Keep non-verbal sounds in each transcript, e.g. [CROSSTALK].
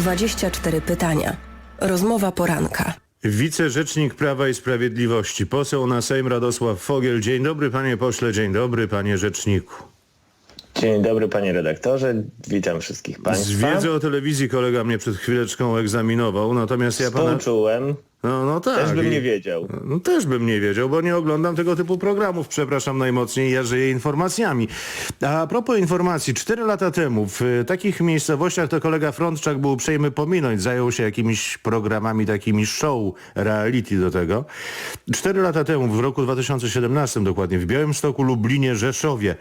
24 pytania. Rozmowa poranka. Wicerzecznik Prawa i Sprawiedliwości, poseł na Sejm Radosław Fogiel. Dzień dobry panie pośle, dzień dobry panie rzeczniku. Dzień dobry panie redaktorze, witam wszystkich Z państwa. wiedzy o telewizji kolega mnie przed chwileczką egzaminował, natomiast ja pana... Współczułem, No, no tak. też bym nie wiedział. No, też bym nie wiedział, bo nie oglądam tego typu programów. Przepraszam najmocniej, ja żyję informacjami. A propos informacji, cztery lata temu w y, takich miejscowościach to kolega Frontczak był uprzejmy pominąć, zajął się jakimiś programami, takimi show, reality do tego. Cztery lata temu, w roku 2017 dokładnie, w Białymstoku, Lublinie, Rzeszowie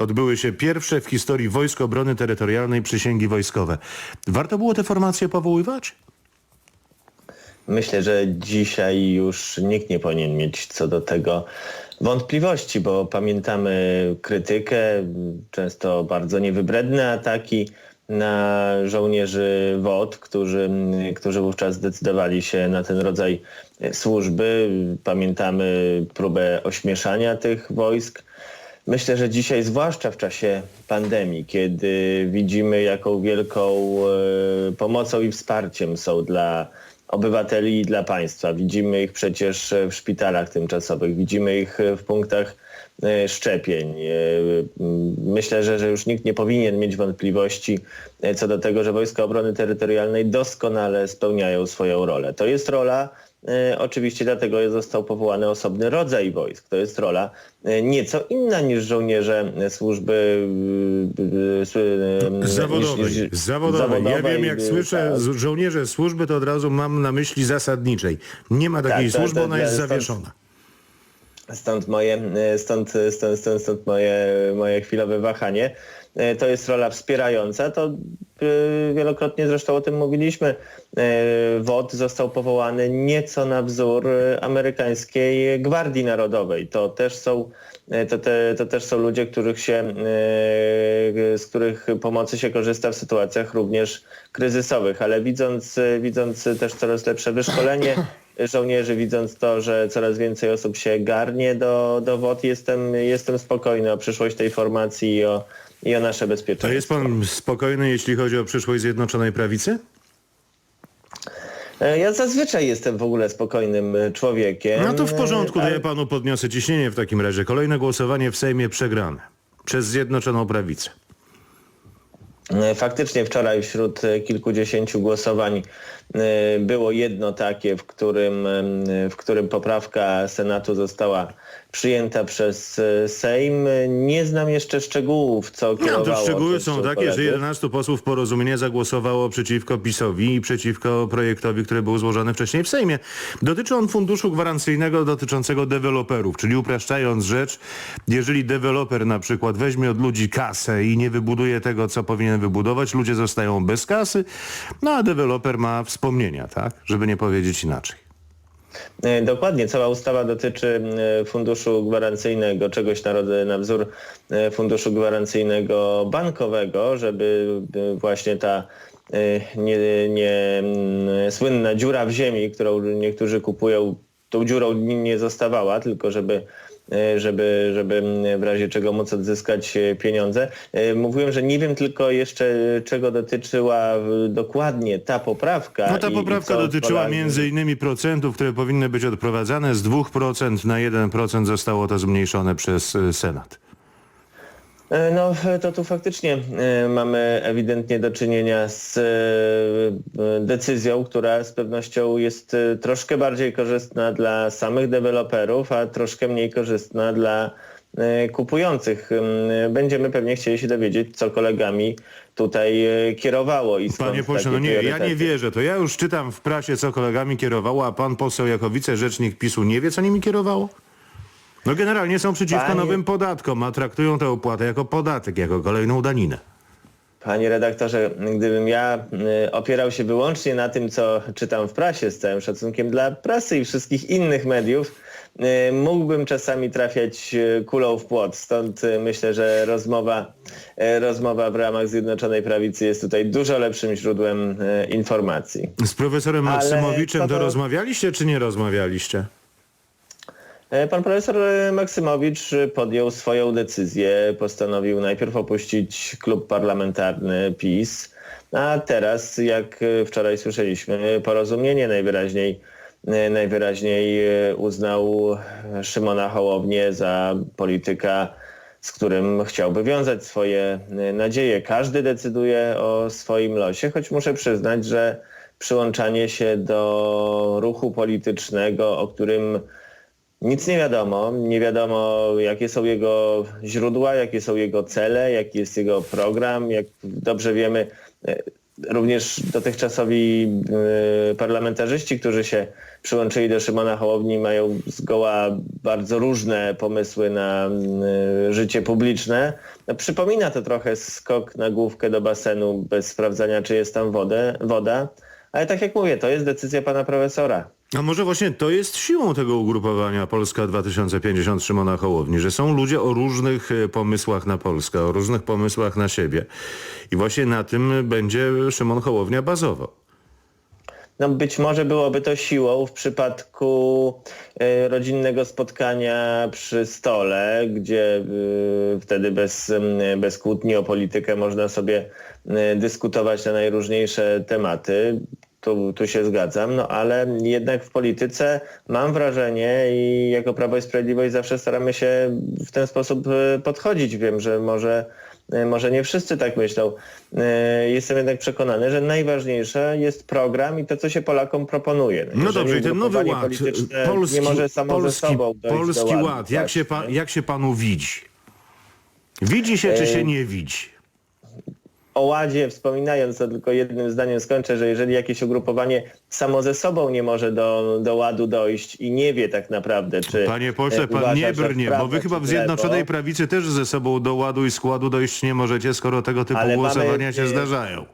odbyły się pierwsze w historii Wojsk Obrony Terytorialnej przysięgi wojskowe. Warto było te formacje powoływać? Myślę, że dzisiaj już nikt nie powinien mieć co do tego wątpliwości, bo pamiętamy krytykę, często bardzo niewybredne ataki na żołnierzy WOT, którzy, którzy wówczas zdecydowali się na ten rodzaj służby. Pamiętamy próbę ośmieszania tych wojsk. Myślę, że dzisiaj, zwłaszcza w czasie pandemii, kiedy widzimy, jaką wielką e, pomocą i wsparciem są dla obywateli i dla państwa. Widzimy ich przecież w szpitalach tymczasowych, widzimy ich w punktach e, szczepień. E, Myślę, że, że już nikt nie powinien mieć wątpliwości e, co do tego, że Wojska Obrony Terytorialnej doskonale spełniają swoją rolę. To jest rola E, Oczywiście dlatego został powołany osobny rodzaj wojsk. To jest rola e, nieco inna niż żołnierze służby e, e, Zawodowej. niż- niż- Zawodowej. Ja wiem, jak e, słyszę tak. żołnierze służby, to od razu mam na myśli zasadniczej. Nie ma takiej Tak, to- służby, to- ona jest zawieszona. Stąd moje, e, stąd, stąd, stąd, stąd moje, moje chwilowe wahanie. E, To jest rola wspierająca, to e, wielokrotnie zresztą o tym mówiliśmy. E, WOT został powołany nieco na wzór amerykańskiej Gwardii Narodowej. To też są, to te, to też są ludzie, których się, z których pomocy się korzysta w sytuacjach również kryzysowych, ale widząc, widząc też coraz lepsze wyszkolenie [COUGHS] żołnierzy, widząc to, że coraz więcej osób się garnie do, do WOT, jestem, jestem spokojny o przyszłość tej formacji i o, i o nasze bezpieczeństwo. To jest pan spokojny, jeśli chodzi o przyszłość Zjednoczonej Prawicy? E, Ja zazwyczaj jestem w ogóle spokojnym e, człowiekiem. No to w porządku, to ale- ja panu podniosę ciśnienie w takim razie. Kolejne głosowanie w Sejmie przegrane. Przez Zjednoczoną Prawicę. E, Faktycznie wczoraj wśród e, kilkudziesięciu głosowań e, było jedno takie, w którym, e, w którym poprawka Senatu została przyjęta przez e, Sejm. Nie znam jeszcze szczegółów, co No kierowało... to szczegóły są takie, że 11 posłów porozumienia zagłosowało przeciwko PiSowi i przeciwko projektowi, który był złożony wcześniej w Sejmie. Dotyczy on funduszu gwarancyjnego dotyczącego deweloperów, czyli upraszczając rzecz, jeżeli deweloper na przykład weźmie od ludzi kasę i nie wybuduje tego, co powinien wybudować, ludzie zostają bez kasy, no a deweloper ma wspomnienia, tak? Żeby nie powiedzieć inaczej. E, Dokładnie, cała ustawa dotyczy e, funduszu gwarancyjnego, czegoś na, na wzór e, funduszu gwarancyjnego bankowego, żeby właśnie ta nie, nie słynna dziura w ziemi, którą niektórzy kupują, tą dziurą nie zostawała, tylko żeby żeby, żeby mm, w razie czego móc odzyskać e, pieniądze. E, Mówiłem, że nie wiem tylko jeszcze czego dotyczyła dokładnie ta poprawka. No ta poprawka dotyczyła między innymi procentów, które powinny być odprowadzane. Z 2% na 1% zostało to zmniejszone przez y, Senat. E, No to tu faktycznie e, mamy ewidentnie do czynienia z e, decyzją, która z pewnością jest troszkę bardziej korzystna dla samych deweloperów, a troszkę mniej korzystna dla kupujących. Em, Będziemy pewnie chcieli się dowiedzieć, co kolegami tutaj kierowało i Panie pośle, no nie, ja nie wierzę. To ja już czytam w prasie, co kolegami kierowało, a pan poseł jako wicerzecznik PiSu nie wie, co nimi kierowało? No generalnie są przeciwko Panie- nowym podatkom, a traktują tę opłatę jako podatek, jako kolejną daninę. Panie redaktorze, gdybym ja y, opierał się wyłącznie na tym, co czytam w prasie, z całym szacunkiem dla prasy i wszystkich innych mediów, y, mógłbym czasami trafiać y, kulą w płot. Stąd myślę, że rozmowa, rozmowa w ramach Zjednoczonej Prawicy jest tutaj dużo lepszym źródłem informacji. Z profesorem Maksymowiczem to to- rozmawialiście, czy nie rozmawialiście? E, Pan profesor Maksymowicz podjął swoją decyzję, postanowił najpierw opuścić klub parlamentarny PiS, a teraz, jak wczoraj słyszeliśmy, porozumienie najwyraźniej, e, najwyraźniej e, uznał Szymona Hołownię za polityka, z którym chciałby wiązać swoje nadzieje. Każdy decyduje o swoim losie, choć muszę przyznać, że przyłączanie się do ruchu politycznego, o którym nic nie wiadomo. Nie wiadomo, jakie są jego źródła, jakie są jego cele, jaki jest jego program. Jak dobrze wiemy, e, również dotychczasowi e, parlamentarzyści, którzy się przyłączyli do Szymona Hołowni, mają zgoła bardzo różne pomysły na e, życie publiczne. No, przypomina to trochę skok na główkę do basenu bez sprawdzania, czy jest tam wodę, woda. Ale tak jak mówię, to jest decyzja pana profesora. A może właśnie to jest siłą tego ugrupowania Polska 2050 Szymona Hołowni, że są ludzie o różnych e, pomysłach na Polskę, o różnych pomysłach na siebie. I właśnie na tym będzie Szymon Hołownia bazował. No być może byłoby to siłą w przypadku e, rodzinnego spotkania przy stole, gdzie e, wtedy bez, bez kłótni o politykę można sobie dyskutować na najróżniejsze tematy. Tu, tu się zgadzam, no ale jednak w polityce mam wrażenie i jako Prawo i Sprawiedliwość zawsze staramy się w ten sposób e, podchodzić. Wiem, że może E, może nie wszyscy tak myślą. E, Jestem jednak przekonany, że najważniejsze jest program i to, co się Polakom proponuje. No Jeżeli dobrze, i ten nowy ład, polski, nie może samo polski, ze sobą polski ład, jak się, pa, właśnie. jak się panu widzi? Widzi się, czy się nie widzi? O ładzie wspominając, to tylko jednym zdaniem skończę, że jeżeli jakieś ugrupowanie samo ze sobą nie może do, do ładu dojść i nie wie tak naprawdę, czy Panie pośle, e, pan uważa, nie brnie, bo wy chyba w Zjednoczonej lewo, Prawicy też ze sobą do ładu i składu dojść nie możecie, skoro tego typu Ale mamy, głosowania się e, zdarzają.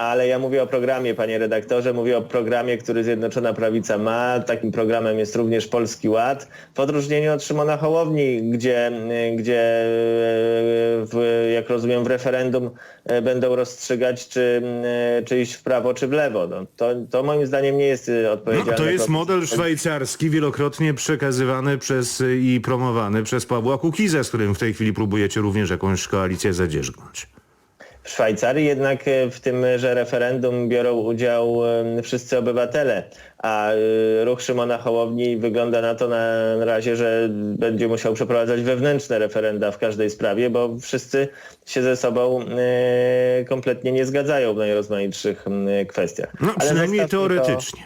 Ale ja mówię o programie, panie redaktorze, mówię o programie, który Zjednoczona Prawica ma. Takim programem jest również Polski Ład, w odróżnieniu od Szymona Hołowni, gdzie, gdzie e, w, jak rozumiem w referendum e, będą rozstrzygać, czy, e, czy iść w prawo, czy w lewo. No, to, to moim zdaniem nie jest e, No, odpowiedzialne. to jest model szwajcarski, wielokrotnie przekazywany przez i promowany przez Pawła Kukiza, z którym w tej chwili próbujecie również jakąś koalicję zadzierzgnąć. W Szwajcarii jednak e, w tymże referendum biorą udział e, wszyscy obywatele, a e, ruch Szymona Hołowni wygląda na to na razie, że będzie musiał przeprowadzać wewnętrzne referenda w każdej sprawie, bo wszyscy się ze sobą kompletnie nie zgadzają w najrozmaitszych kwestiach. No przynajmniej zostawmy to- teoretycznie.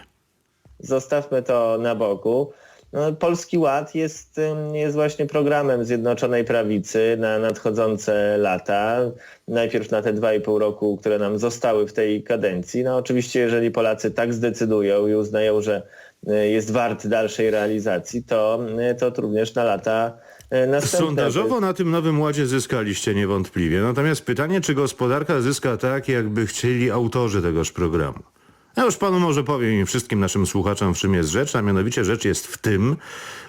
zostawmy to na boku. No, Polski Ład jest, jest właśnie programem Zjednoczonej Prawicy na nadchodzące lata. Najpierw na te dwa i pół roku, które nam zostały w tej kadencji. No oczywiście, jeżeli Polacy tak zdecydują i uznają, że y, jest wart dalszej realizacji, to, y, to również na lata y, następne. Sondażowo na tym nowym ładzie zyskaliście niewątpliwie. Natomiast pytanie, czy gospodarka zyska tak, jakby chcieli autorzy tegoż programu? Ja już panu może powiem i wszystkim naszym słuchaczom, w czym jest rzecz, a mianowicie rzecz jest w tym,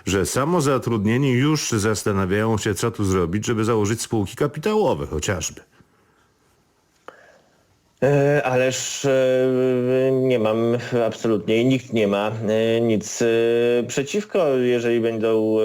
że samozatrudnieni już zastanawiają się, co tu zrobić, żeby założyć spółki kapitałowe chociażby. E, Ależ e, nie mam absolutnie i nikt nie ma e, nic przeciwko, jeżeli będą,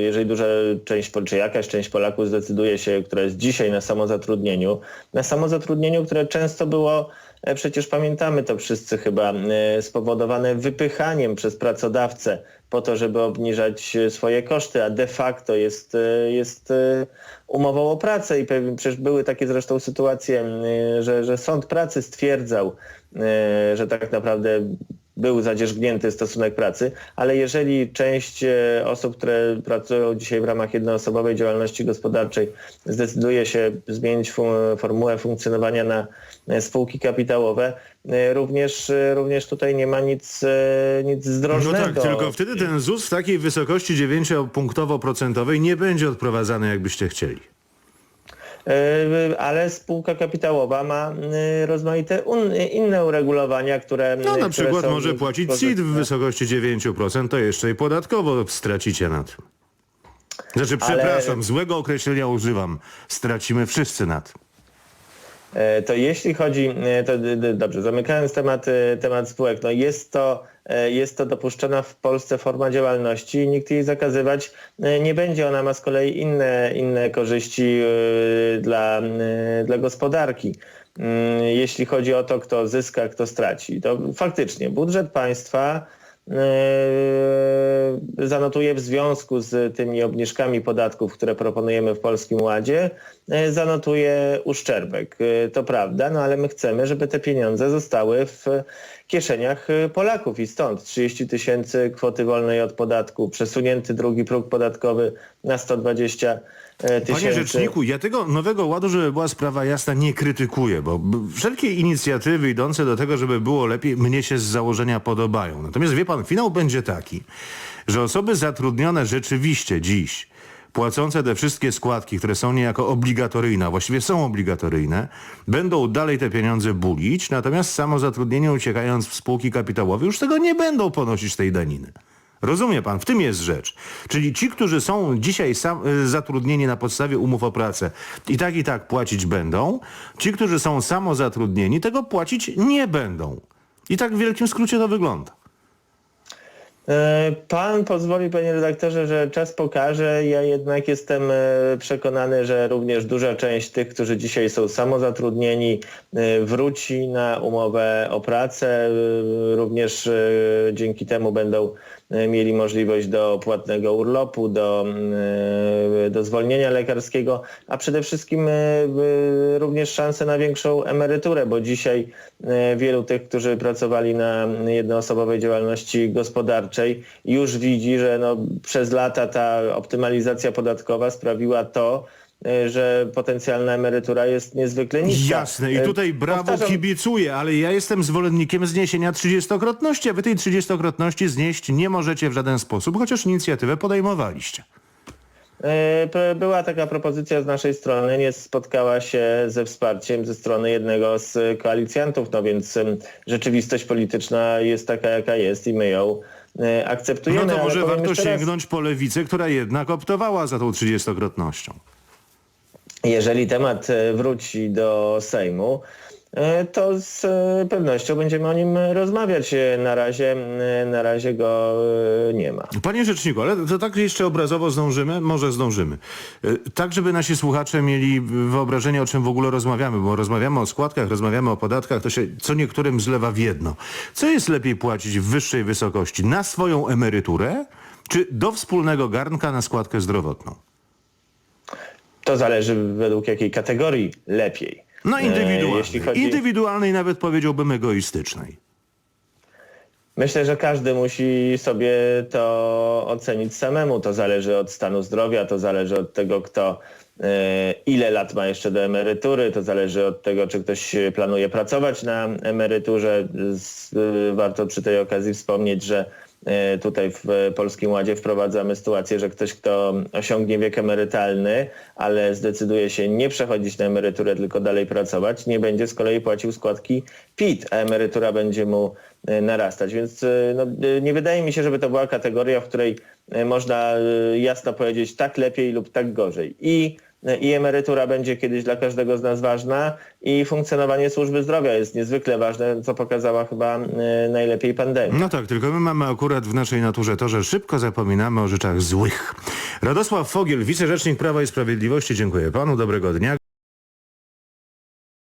jeżeli duża część, czy jakaś część Polaków zdecyduje się, która jest dzisiaj na samozatrudnieniu, na samozatrudnieniu, które często było, przecież pamiętamy to wszyscy chyba, e, spowodowane wypychaniem przez pracodawcę po to, żeby obniżać e, swoje koszty, a de facto jest, e, jest e, umową o pracę i przecież były takie zresztą sytuacje, e, że, że sąd pracy stwierdzał, e, że tak naprawdę był zadzierzgnięty stosunek pracy, ale jeżeli część e, osób, które pracują dzisiaj w ramach jednoosobowej działalności gospodarczej zdecyduje się zmienić formułę funkcjonowania na e, spółki kapitałowe, e, również, również tutaj nie ma nic, nic No zdrożnego. tak, tylko wtedy ten ZUS w takiej wysokości 9-punktowo-procentowej nie będzie odprowadzany, jakbyście chcieli. E, Ale spółka kapitałowa ma e, rozmaite un, inne uregulowania, które No na przykład może płacić CIT w wysokości 9%, to jeszcze i podatkowo stracicie na tym. Znaczy, Ale- przepraszam, złego określenia używam. Stracimy wszyscy na tym. E, To jeśli chodzi, e, to dobrze, zamykając temat, e, temat spółek, no jest to, jest to dopuszczona w Polsce forma działalności i nikt jej zakazywać nie będzie. Ona ma z kolei inne, inne korzyści dla, dla gospodarki. Mm, Jeśli chodzi o to, kto zyska, kto straci, to faktycznie budżet państwa zanotuje w związku z tymi obniżkami podatków, które proponujemy w Polskim Ładzie, zanotuje uszczerbek. E, To prawda, no ale my chcemy, żeby te pieniądze zostały w kieszeniach e, Polaków i stąd 30 tysięcy kwoty wolnej od podatku, przesunięty drugi próg podatkowy na 120 Panie tysięcy. Rzeczniku, ja tego nowego ładu, żeby była sprawa jasna, nie krytykuję, bo wszelkie inicjatywy idące do tego, żeby było lepiej, mnie się z założenia podobają. Natomiast wie pan, finał będzie taki, że osoby zatrudnione rzeczywiście dziś, płacące te wszystkie składki, które są niejako obligatoryjne, właściwie są obligatoryjne, będą dalej te pieniądze bulić, natomiast samozatrudnienie uciekając w spółki kapitałowe już tego nie będą ponosić tej daniny. Rozumie pan, w tym jest rzecz. Czyli ci, którzy są dzisiaj sam, y, zatrudnieni na podstawie umów o pracę i tak i tak płacić będą, ci, którzy są samozatrudnieni, tego płacić nie będą. I tak w wielkim skrócie to wygląda. E, Pan pozwoli, panie redaktorze, że czas pokaże. Ja jednak jestem e, przekonany, że również duża część tych, którzy dzisiaj są samozatrudnieni, e, wróci na umowę o pracę. Również dzięki temu będą mieli możliwość do płatnego urlopu, do, e, do zwolnienia lekarskiego, a przede wszystkim e, e, również szansę na większą emeryturę, bo dzisiaj e, wielu tych, którzy pracowali na jednoosobowej działalności gospodarczej już widzi, że no, przez lata ta optymalizacja podatkowa sprawiła to, e, że potencjalna emerytura jest niezwykle niska. Jasne. I E, tutaj brawo powtarzam- kibicuję, ale ja jestem zwolennikiem zniesienia trzydziestokrotności, a wy tej trzydziestokrotności znieść nie możecie w żaden sposób, chociaż inicjatywę podejmowaliście. E, Była taka propozycja z naszej strony, nie spotkała się ze wsparciem ze strony jednego z koalicjantów, no więc rzeczywistość polityczna jest taka, jaka jest i my ją e, akceptujemy. No to może warto jeszcze raz, sięgnąć po lewicę, która jednak optowała za tą trzydziestokrotnością. Jeżeli temat e, wróci do Sejmu, e, to z e, pewnością będziemy o nim rozmawiać. Na razie, na razie go nie ma. Panie Rzeczniku, ale to tak jeszcze obrazowo zdążymy? Może zdążymy. Tak, żeby nasi słuchacze mieli wyobrażenie, o czym w ogóle rozmawiamy, bo rozmawiamy o składkach, rozmawiamy o podatkach, to się co niektórym zlewa w jedno. Co jest lepiej płacić w wyższej wysokości? Na swoją emeryturę, czy do wspólnego garnka na składkę zdrowotną? To zależy według jakiej kategorii lepiej. No E, indywidualnej. Chodzi... Indywidualnej nawet powiedziałbym egoistycznej. Myślę, że każdy musi sobie to ocenić samemu. To zależy od stanu zdrowia, to zależy od tego, kto e, ile lat ma jeszcze do emerytury, to zależy od tego, czy ktoś planuje pracować na emeryturze. Warto przy tej okazji wspomnieć, że tutaj w Polskim Ładzie wprowadzamy sytuację, że ktoś, kto osiągnie wiek emerytalny, ale zdecyduje się nie przechodzić na emeryturę, tylko dalej pracować, nie będzie z kolei płacił składki PIT, a emerytura będzie mu e, narastać. Więc e, no, e, nie wydaje mi się, żeby to była kategoria, w której e, można e, jasno powiedzieć tak lepiej lub tak gorzej. I e, i emerytura będzie kiedyś dla każdego z nas ważna i funkcjonowanie służby zdrowia jest niezwykle ważne, co pokazała chyba e, najlepiej pandemia. No tak, tylko my mamy akurat w naszej naturze to, że szybko zapominamy o rzeczach złych. Radosław Fogiel, wicerzecznik Prawa i Sprawiedliwości, dziękuję panu, dobrego dnia.